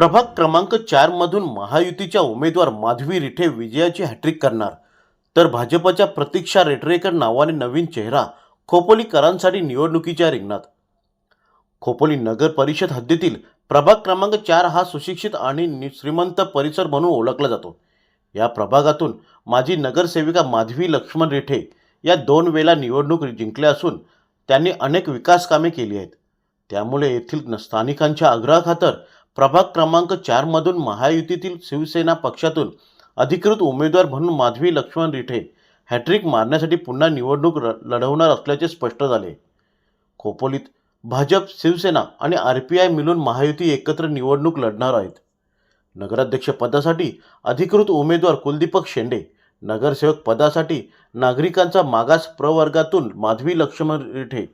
प्रभाग क्रमांक चारमधून महायुतीच्या उमेदवार माधवी रिठे विजयाची हॅट्रिक करणार. तर भाजपच्या प्रतीक्षा रेटरेकर नावाने नवीन चेहरा खोपोलीकरांसाठी निवडणुकीच्या रिंगणात. खोपोली नगर परिषद हद्दीतील प्रभाग क्रमांक चार हा सुशिक्षित आणि नि- श्रीमंत परिसर म्हणून ओळखला जातो. या प्रभागातून माजी नगरसेविका माधवी लक्ष्मण रेठे या दोन वेळा निवडणूक जिंकल्या असून त्यांनी अनेक विकास कामे केली आहेत. त्यामुळे येथील स्थानिकांच्या आग्रहाखातर प्रभाग क्रमांक चारमधून महायुतीतील शिवसेना पक्षातून अधिकृत उमेदवार म्हणून माधवी लक्ष्मण रिठे हॅट्रिक मारण्यासाठी पुन्हा निवडणूक लढवणार असल्याचे स्पष्ट झाले. खोपोलीत भाजप शिवसेना आणि आर पी आय मिळून महायुती एकत्र निवडणूक लढणार आहेत. नगराध्यक्षपदासाठी अधिकृत उमेदवार कुलदीपक शेंडे नगरसेवक पदासाठी नागरिकांचा मागास प्रवर्गातून माधवी लक्ष्मण रिठे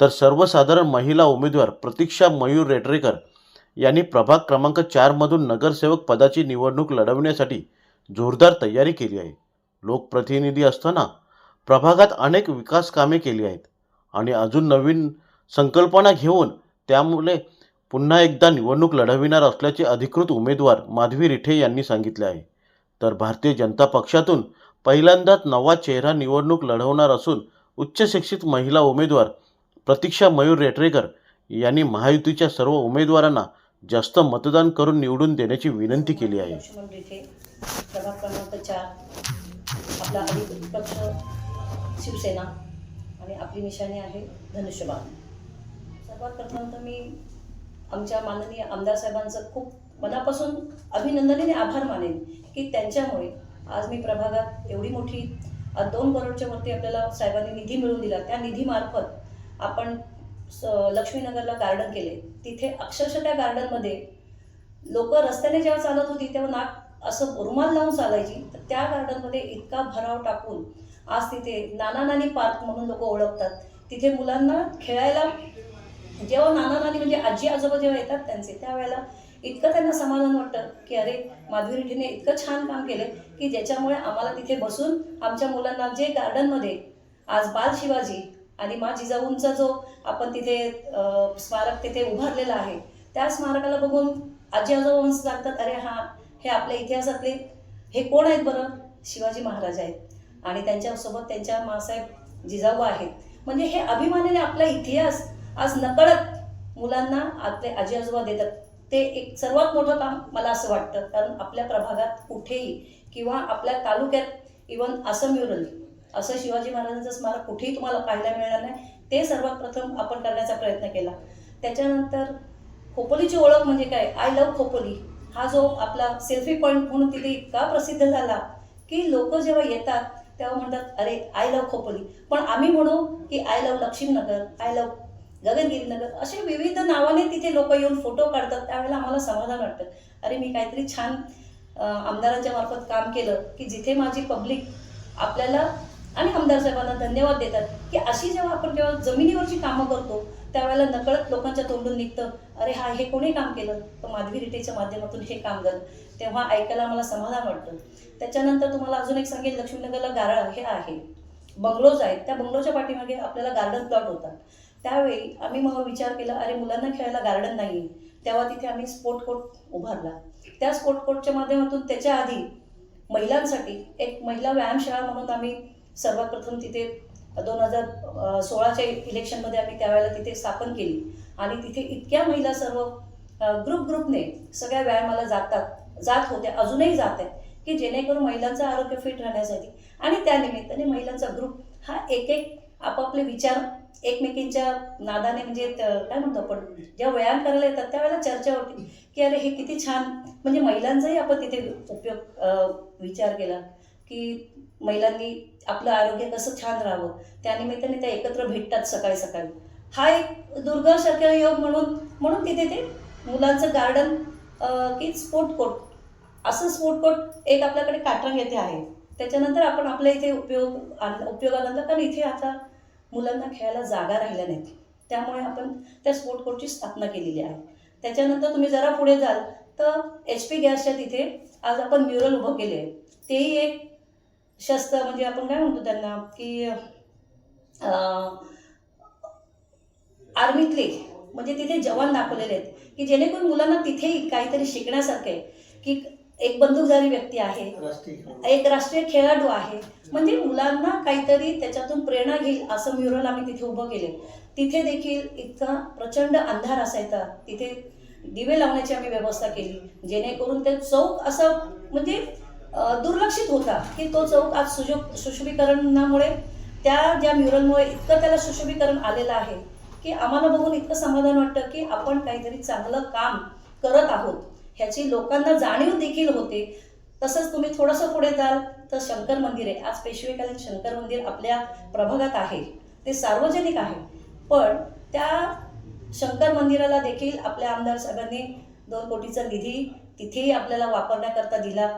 तर सर्वसाधारण महिला उमेदवार प्रतीक्षा मयूर रेटरेकर यांनी प्रभाग क्रमांक चारमधून नगरसेवक पदाची निवडणूक लढवण्यासाठी जोरदार तयारी केली आहे. लोकप्रतिनिधी असताना प्रभागात अनेक विकास कामे केली आहेत आणि अजून नवीन संकल्पना घेऊन त्यामुळे पुन्हा एकदा निवडणूक लढविणार असल्याचे अधिकृत उमेदवार माधवी रिठे यांनी सांगितले आहे. तर भारतीय जनता पक्षातून पहिल्यांदाच नवा चेहरा निवडणूक लढवणार असून उच्च शिक्षित महिला उमेदवार प्रतीक्षा मयूर रेटरेकर यांनी महायुतीच्या सर्व उमेदवारांना जास्त मतदान करून निवडून देण्याची विनंती केली आहे. आपला पक्ष शिवसेना आणि आपली निशाणी आहे धनुष्यबाण. सर्वात प्रथम तर मी आमच्या माननीय आमदार साहेबांचं खूप मनापासून अभिनंदन आणि आभार मानेन की त्यांच्यामुळे आज मी प्रभागात एवढी मोठी दोन करोडच्या वरती आपल्याला साहेबांनी निधी मिळवून दिला. त्या निधीमार्फत आपण लक्ष्मीनगरला गार्डन केले. तिथे अक्षरशः त्या गार्डनमध्ये लोक रस्त्याने जेव्हा चालत होती तेव्हा नाक असं रुमाल लावून चालायची. तर त्या गार्डनमध्ये इतका भराव टाकून आज तिथे नाना नानी पार्क म्हणून लोक ओळखतात. तिथे मुलांना खेळायला जेव्हा नाना नानी म्हणजे आजी आजोबा जेव्हा येतात त्यांचे त्यावेळेला इतकं त्यांना समाधान वाटतं की अरे माधवी रेड्डीने इतकं छान काम केलं की ज्याच्यामुळे आम्हाला तिथे बसून आमच्या मुलांना जे गार्डनमध्ये आज बाल शिवाजी आणि मा जिजाऊंचा जो आपण तिथे स्मारक तिथे उभारलेला आहे त्या स्मारकाला बघून आजी आजोबांस लागतात अरे हां हे आपल्या इतिहासातले हे कोण आहेत बरं? शिवाजी महाराज आहेत. आणि त्यांच्यासोबत त्यांच्या मासाहेब जिजाऊ आहेत. म्हणजे हे अभिमानाने आपला इतिहास आज नकळत मुलांना आपले आजी आजोबा देतात. ते एक सर्वात मोठं काम मला असं वाटतं कारण आपल्या प्रभागात कुठेही किंवा आपल्या तालुक्यात इवन असं म्युरल असं शिवाजी महाराजांचं स्मारक कुठेही तुम्हाला पाहायला मिळणार नाही. ते सर्वात प्रथम आपण करण्याचा प्रयत्न केला. त्याच्यानंतर खोपोलीची ओळख म्हणजे काय? I love Khopoli. हा जो आपला सेल्फी पॉईंट म्हणून तिथे इतका प्रसिद्ध झाला की लोक जेव्हा येतात तेव्हा म्हणतात अरे आय लव्ह खोपोली. पण आम्ही म्हणू की I love Lakshminagar I love Gaganagirinagar असे विविध नावाने तिथे लोक येऊन फोटो काढतात. त्यावेळेला आम्हाला समाधान वाटतं. अरे मी काहीतरी छान आमदारांच्या मार्फत काम केलं की जिथे माझी पब्लिक आपल्याला आणि आमदार साहेबांना धन्यवाद देतात की अशी जेव्हा आपण जेव्हा जमिनीवरची कामं करतो त्यावेळेला नकळत लोकांच्या तोंडून निघतं अरे हा हे कोणी काम केलं? तर माधवी रिटेच्या माध्यमातून हे काम झालं. तेव्हा ऐकायला मला समाधान वाटतं त्याच्यानंतर तुम्हाला अजून एक सांगेल लक्ष्मीनगरला गारळ हे आहे. बंगलोज आहेत. त्या बंगलोच्या पाठीमागे आपल्याला गार्डन प्लॉट होता. त्यावेळी आम्ही मग विचार केला अरे मुलांना खेळायला गार्डन नाही. तेव्हा तिथे आम्ही स्पोर्ट कोर्ट उभारला. त्या स्पोर्ट कोर्टच्या माध्यमातून त्याच्या आधी महिलांसाठी एक महिला व्यायामशाळा म्हणून आम्ही सर्वात प्रथम तिथे दोन हजार सोळाच्या इलेक्शनमध्ये आम्ही त्यावेळेला तिथे स्थापन केली. आणि तिथे इतक्या महिला सर्व ग्रुप ग्रुपने सगळ्या व्यायामाला जातात जात होत्या अजूनही जात आहेत की जेणेकरून महिलांचं आरोग्य फिट राहण्यासाठी. आणि त्यानिमित्ताने महिलांचा ग्रुप हा एक एक आपापले विचार एकमेकींच्या नादाने म्हणजे काय म्हणतो आपण जेव्हा व्यायाम करायला येतात त्यावेळेला चर्चा होती की अरे हे किती छान म्हणजे महिलांचाही आपण तिथे उपयोग विचार केला. की महिलांनी आपलं आरोग्य कसं छान राहावं. त्यानिमित्ताने त्या एकत्र भेटतात सकाळी सकाळी. हा एक दुर्गा शक्य योग म्हणून म्हणून तिथे ते मुलांचं गार्डन की स्पोर्ट कोर्ट असं स्पोर्ट कोर्ट एक आपल्याकडे काटरंग येथे आहे. त्याच्यानंतर आपण आपल्या इथे उपयोग उपयोगानंतर कारण इथे आता मुलांना खेळायला जागा राहिल्या नाहीत. त्यामुळे आपण त्या स्पोर्ट कोर्टची स्थापना केलेली आहे. त्याच्यानंतर तुम्ही जरा पुढे जाल तर एच पी गॅसच्या तिथे आज आपण म्युरल उभं केले आहे तेही एक शस्त्र म्हणजे आपण काय म्हणतो त्यांना की अं, आर्मीतले म्हणजे तिथे जवान दाखवलेले आहेत की जेणेकरून मुलांना तिथेही काहीतरी शिकण्यासारखं आहे की एक बंदूकधारी व्यक्ती आहे एक राष्ट्रीय खेळाडू आहे. म्हणजे मुलांना काहीतरी त्याच्यातून प्रेरणा घेईल असं म्युरल आम्ही तिथे उभं केले तिथे देखील इतका प्रचंड अंधार असायचा. तिथे दिवे लावण्याची आम्ही व्यवस्था केली. जेणेकरून ते चौक असं म्हणजे दुर्लक्षित होता की तो चौक आज सुशोभ सुशोभीकरणामुळे त्या ज्या म्युरलमुळे इतकं त्याला सुशोभीकरण आलेलं आहे की आम्हाला बघून इतकं समाधान वाटतं की आपण काहीतरी चांगलं काम करत आहोत. ह्याची लोकांना जाणीव देखील होते. तसंच तुम्ही थोडंसं पुढे जाल तर शंकर मंदिर आहे. आज पेशवेकालीन शंकर मंदिर आपल्या प्रभागात आहे. ते सार्वजनिक आहे. पण त्या शंकर मंदिराला देखील आपल्या आमदार साहेबांनी दोन कोटीचा निधी तिथेही आपल्याला वापरण्याकरता दिला.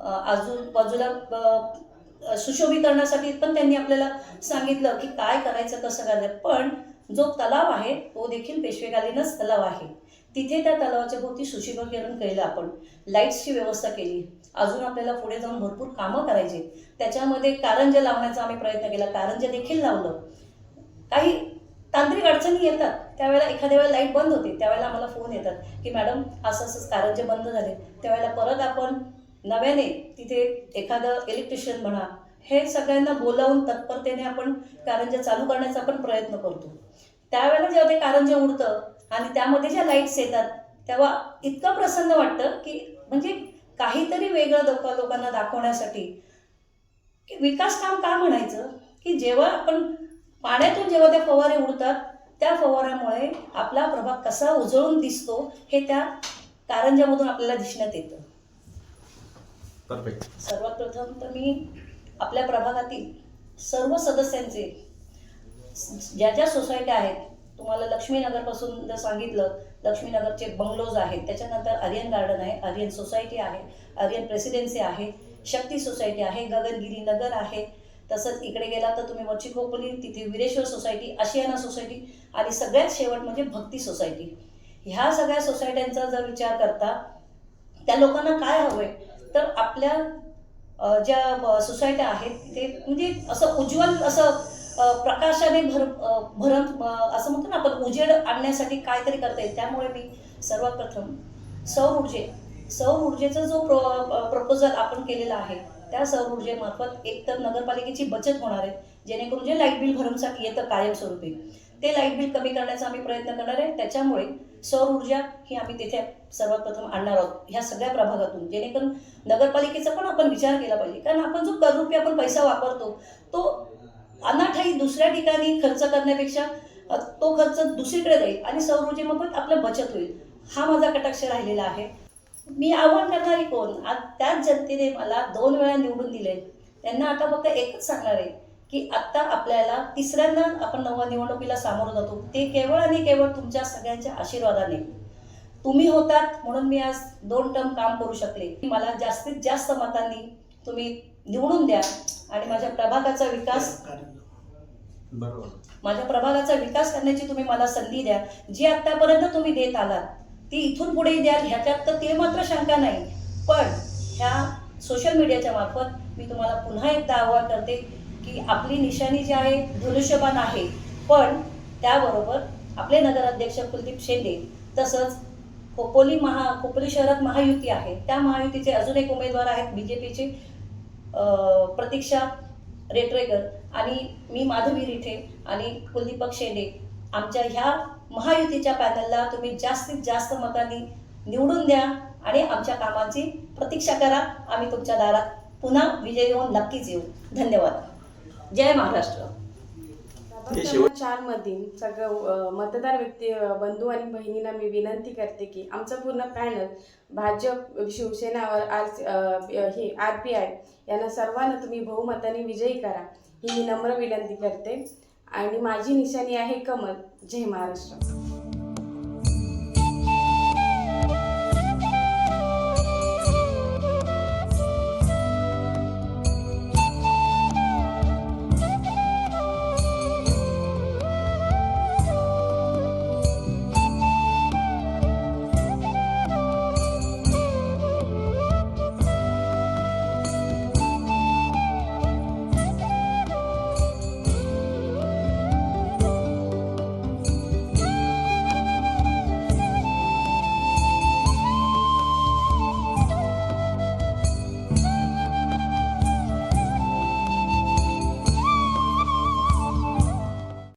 अजून बाजूला सुशोभीकरणासाठी पण त्यांनी आपल्याला सांगितलं की काय करायचं कसं करायचं. पण जो तलाव आहे तो देखील पेशवेकालीनच तलाव आहे. तिथे त्या तलावाच्या भोवती सुशोभीकरण केलं आपण. लाईट्सची व्यवस्था केली. अजून आपल्याला पुढे जाऊन भरपूर कामं करायची. त्याच्यामध्ये कारंजा लावण्याचा आम्ही प्रयत्न केला. कारंजे देखील लावलं. काही तांत्रिक अडचणी येतात. त्यावेळेला एखाद्या वेळेला लाइट बंद होते. त्यावेळेला आम्हाला फोन येतात की मॅडम असं असंच कारंजे बंद झाले. त्यावेळेला परत आपण नव्याने तिथे एखादं इलेक्ट्रिशियन म्हणा हे सगळ्यांना बोलावून तत्परतेने आपण कारंजे चालू करण्याचा आपण प्रयत्न करतो. त्यावेळेला जेव्हा ते कारंजे उडतं आणि त्यामध्ये ज्या लाईट्स येतात तेव्हा इतकं प्रसन्न वाटतं की म्हणजे काहीतरी वेगळं लोक लोकांना दाखवण्यासाठी. की विकास काम का म्हणायचं? की जेव्हा आपण पाण्यातून जेव्हा ते फवारे उडतात त्या फवाऱ्यामुळे आपला प्रभाग कसा उजळून दिसतो हे त्या कारंजामधून आपल्याला दिसण्यात येतं. परफेक्ट सर्वात प्रथम तर मी आपल्या प्रभागातील सर्व सदस्यांचे ज्या ज्या सोसायट्या आहेत तुम्हाला लक्ष्मीनगरपासून जर सांगितलं लक्ष्मीनगरचे बंगलोज आहेत त्याच्यानंतर आर्यन गार्डन आहे आर्यन सोसायटी आहे आर्यन प्रेसिडेन्सी आहे शक्ती सोसायटी आहे गगनगिरी नगर आहे तसंच इकडे गेला तर तुम्ही वरची खोपली तिथे विरेश्वर सोसायटी आशियाना सोसायटी आणि सगळ्यात शेवट म्हणजे भक्ती सोसायटी. ह्या सगळ्या सोसायट्यांचा जर विचार करता त्या लोकांना काय हवंय? तर आपल्या ज्या सोसायट्या आहेत ते म्हणजे असं उज्ज्वल असं प्रकाशाने भर भरत असं म्हणतो ना आपण उजेड आणण्यासाठी काहीतरी करता येईल. त्यामुळे मी सर्वात प्रथम सौर ऊर्जे सौर ऊर्जेचा जो प्र प्रपोजल आपण केलेला आहे त्या सौर ऊर्जेमार्फत एकतर नगरपालिकेची बचत होणार आहे जेणेकरून जे लाइट बिल भरमसाठी येतं कायमस्वरूपी. ते लाइट बिल कमी करण्याचा आम्ही प्रयत्न करणार आहे. त्याच्यामुळे सौर ऊर्जा ही आम्ही तिथे सर्वात प्रथम आणणार आहोत. ह्या सगळ्या प्रभागातून. जेणेकरून नगरपालिकेचा पण आपण विचार केला पाहिजे. कारण आपण जो कर आपण पैसा वापरतो तो अनाठाई दुसऱ्या ठिकाणी खर्च करण्यापेक्षा तो खर्च दुसरीकडे जाईल आणि सौर ऊर्जेमार्फत आपलं बचत होईल. हा माझा कटाक्ष राहिलेला आहे. मी आव्हान करणारी कोण आज त्याच जनतेने मला दोन वेळा निवडून दिले त्यांना आता फक्त एकच सांगणार आहे. की आत्ता आपल्याला तिसऱ्यांदा आपण नव निवडणुकीला सामोरं जातो. ते केवळ आणि केवळ तुमच्या सगळ्यांच्या आशीर्वादाने. तुम्ही होतात म्हणून मी आज दोन टर्म काम करू शकले. मला जास्तीत जास्त मतांनी तुम्ही निवडून द्या आणि माझ्या प्रभागाचा विकास माझ्या प्रभागाचा विकास करण्याची तुम्ही मला संधी द्या. जी आतापर्यंत तुम्ही देत आलात ती इथून पुढे द्याल ह्याच्यात तर ते मात्र शंका नाही. पण ह्या सोशल मीडियाच्या मार्फत मी तुम्हाला पुन्हा एकदा आवाहन करते की आपली निशाणी जी आहे धनुष्यबाण आहे. पण त्याबरोबर आपले नगराध्यक्ष कुलदीप शेंडे तसंच खोपोली महा खोपोली शहरात महायुती आहे. त्या महायुतीचे अजून एक उमेदवार आहेत बी जे पीचे प्रतीक्षा रेटरेकर आणि मी माधवी रिठे आणि कुलदीपक शेंडे आमच्या ह्या महायुतीच्या पॅनलला तुम्ही जास्तीत जास्त मतांनी निवडून द्या आणि आमच्या कामाची प्रतीक्षा करा. आम्ही तुमच्या दारात पुन्हा विजय होऊन नक्कीच येऊ. धन्यवाद. जय महाराष्ट्र. चार मधील सगळं मतदार व्यक्ती बंधू आणि बहिणींना मी विनंती करते की आमचं पूर्ण पॅनल भाजप शिवसेना और आर हे आर पी आय यांना सर्वांना तुम्ही बहुमताने विजयी करा ही मी नम्र विनंती करते. आणि माझी निशाणी आहे कमल. जय महाराष्ट्र.